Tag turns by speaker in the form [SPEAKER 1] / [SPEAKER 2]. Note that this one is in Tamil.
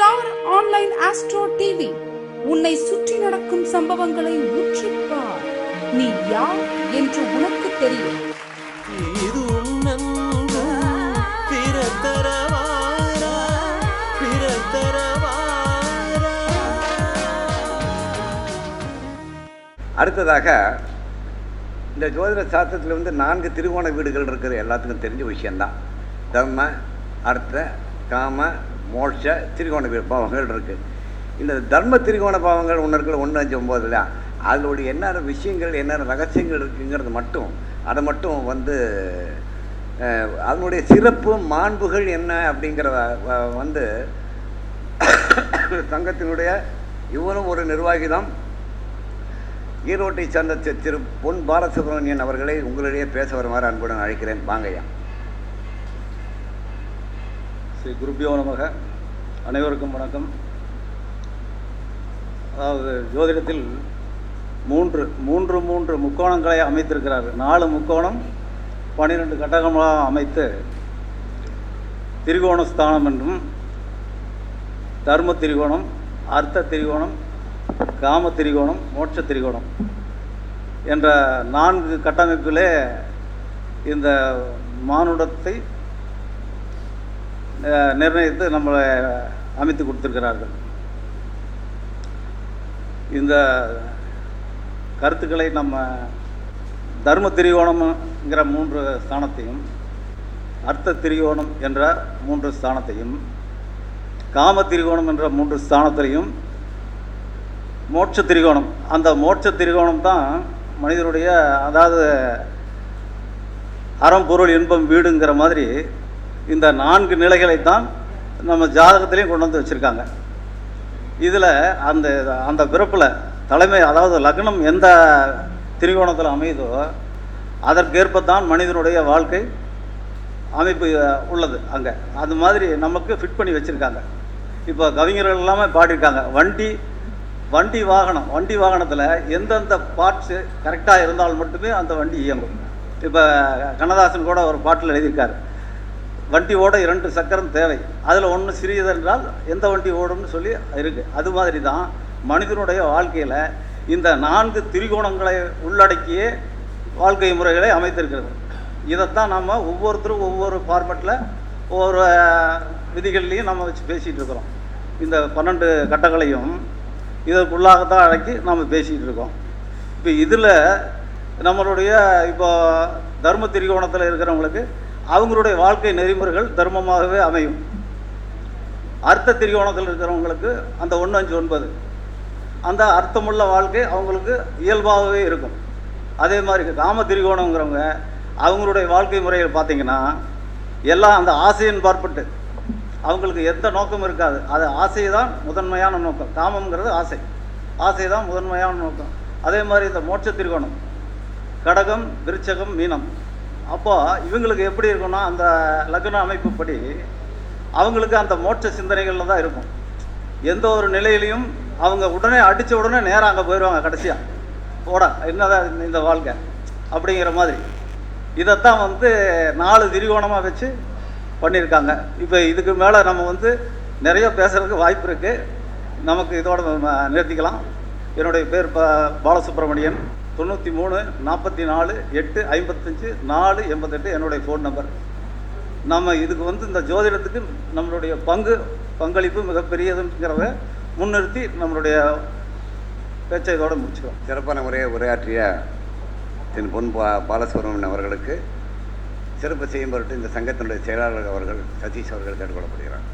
[SPEAKER 1] Star online astro TV. உன்னை சுற்றி நடக்கும் சம்பவங்களை உற்றுப்பார் நீ யார் என்று உனக்கு தெரியும்.
[SPEAKER 2] இது உன்னன்பு பிறத்தரவாரா பிறத்தரவாரா.
[SPEAKER 3] அடுத்ததாக இந்த ஜோதிட சாஸ்திரத்தில் வந்து நான்கு திருவோண வீடுகள் இருக்கிறது. எல்லாத்துக்கும் தெரிஞ்ச விஷயந்தான் தர்ம அர்த்த காம மோட்ச திரிகோண பாவங்கள் இருக்குது இந்த தர்ம திரிகோண பாவங்கள் ஒன்று இருக்கிற ஒன்று அஞ்சு ஒம்பது இல்லையா? அதனுடைய என்னென்ன விஷயங்கள் என்னென்ன ரகசியங்கள் இருக்குங்கிறது மட்டும் அதை மட்டும் வந்து அதனுடைய சிறப்பு மாண்புகள் என்ன அப்படிங்கிறத வந்து சங்கத்தினுடைய இவரும் ஒரு நிர்வாகி தான் ஈரோட்டை சேர்ந்த திரு பொன் பாலசுப்ரமணியன் அவர்களை உங்களிடையே பேச வருமாறு அன்புடன் அழைக்கிறேன். வாங்கய்யா.
[SPEAKER 4] ஸ்ரீ குருபியோ நமக. அனைவருக்கும் வணக்கம். அதாவது ஜோதிடத்தில் மூன்று மூன்று மூன்று முக்கோணங்களை அமைத்திருக்கிறார். நாலு முக்கோணம் பன்னிரெண்டு கட்டகங்களாக அமைத்து திரிகோண ஸ்தானம் என்றும் தர்ம திரிகோணம் அர்த்த திரிகோணம் காம திரிகோணம் மோட்ச திரிகோணம் என்ற நான்கு கட்டமைப்பிலே இந்த மானுடத்தை நிர்ணயித்து நம்மளை அமைத்து கொடுத்துருக்கிறார்கள். இந்த கருத்துக்களை நம்ம தர்ம திரிகோணம்ங்கிற மூன்று ஸ்தானத்தையும் அர்த்த திரிகோணம் என்ற மூன்று ஸ்தானத்தையும் காம திரிகோணம் என்ற மூன்று ஸ்தானத்திலையும் மோட்ச திரிகோணம். அந்த மோட்ச திரிகோணம் தான் மனிதனுடைய அதாவது அறம் பொருள் இன்பம் வீடுங்கிற மாதிரி இந்த நான்கு நிலைகளை தான் நம்ம ஜாதகத்திலையும் கொண்டு வந்து வச்சுருக்காங்க. இதில் அந்த அந்த பிறப்பில் தலைமை அதாவது லக்னம் எந்த திரிகோணத்தில் அமையுதோ அதற்கேற்பத்தான் மனிதனுடைய வாழ்க்கை அமைப்பு உள்ளது அங்கே. அது மாதிரி நமக்கு ஃபிட் பண்ணி வச்சுருக்காங்க. இப்போ கவிஞர்கள் எல்லாமே பாடியிருக்காங்க வண்டி வண்டி வாகனம் வண்டி வாகனத்தில் எந்தெந்த பார்ட்ஸு கரெக்டாக இருந்தால் மட்டுமே அந்த வண்டி இயங்கும். இப்போ கண்ணதாசன் கூட ஒரு பாட்டில் எழுதியிருக்காரு. வண்டி ஓட இரண்டு சக்கரம் தேவை. அதில் ஒன்று சிறியதென்றால் எந்த வண்டி ஓடும்னு சொல்லி இருக்குது அது மாதிரி தான் மனிதனுடைய வாழ்க்கையில் இந்த நான்கு திரிகோணங்களை உள்ளடக்கிய வாழ்க்கை முறைகளை அமைத்திருக்கிறது. இதைத்தான் நம்ம ஒவ்வொருத்தரும் ஒவ்வொரு ஃபார்மெட்டில் ஒவ்வொரு விதிகள்லையும் நம்ம வச்சு பேசிகிட்டு இருக்கிறோம். இந்த பன்னெண்டு கட்டங்களையும் இதற்குள்ளாகத்தான் அடக்கி நம்ம பேசிகிட்டு இருக்கோம். இப்போ இதில் நம்மளுடைய இப்போ தர்ம திரிகோணத்தில் இருக்கிறவங்களுக்கு அவங்களுடைய வாழ்க்கை நெறிமுறைகள் தர்மமாகவே அமையும். அர்த்த திரிகோணத்தில் இருக்கிறவங்களுக்கு அந்த ஒன்று அஞ்சு ஒன்பது. அந்த அர்த்தமுள்ள வாழ்க்கை அவங்களுக்கு இயல்பாகவே இருக்கும். அதே மாதிரி காம திரிகோணங்கிறவங்க அவங்களுடைய வாழ்க்கை முறைகள் பார்த்தீங்கன்னா எல்லாம் அந்த ஆசையின் பார்ப்பட்டு. அவங்களுக்கு எந்த நோக்கமும் இருக்காது. அது ஆசை தான் முதன்மையான நோக்கம். காமம்ங்கிறது ஆசை. ஆசை தான் முதன்மையான நோக்கம். அதே மாதிரி இந்த மோட்ச திரிகோணம். கடகம் விருச்சகம் மீனம். அப்போது இவங்களுக்கு எப்படி இருக்கும்னா அந்த லக்ன அமைப்புப்படி அவங்களுக்கு அந்த மோட்ச சிந்தனைகளில் தான் இருக்கும். எந்த ஒரு நிலையிலையும் அவங்க உடனே அடித்த உடனே நேராக அங்கே போயிடுவாங்க கடைசியாக போட என்னதான் இந்த- வாழ்க்கை? அப்படிங்கிற மாதிரி. இதைத்தான் வந்து நாலு திரிகோணமாக வச்சு பண்ணியிருக்காங்க. இப்போ இதுக்கு மேலே நம்ம வந்து நிறைய பேசுகிறதுக்கு வாய்ப்பு இருக்குது நமக்கு இதோட நிறுத்திக்கலாம். என்னுடைய பேர் ப பாலசுப்ரமணியன். தொண்ணூற்றி மூணு நாற்பத்தி நாலு எட்டு ஐம்பத்தஞ்சு நாலு எண்பத்தெட்டு என்னுடைய ஃபோன் நம்பர் நம்ம இதுக்கு வந்து இந்த ஜோதிடத்துக்கு நம்மளுடைய பங்கு பங்களிப்பு மிகப்பெரியதுங்கிறத முன்னிறுத்தி நம்மளுடைய பேச்சை இதோட முடிச்சுக்கிறோம்
[SPEAKER 3] சிறப்பான முறையை உரையாற்றிய தின் பொன் பா பாலசுப்ரமணியன் அவர்களுக்கு சிறப்பு செய்யும் பொருட்டு இந்த சங்கத்தினுடைய செயலாளர் அவர்கள் சதீஷ் அவர்கள் கேட்டுக்கொள்ளப்படுகிறார்.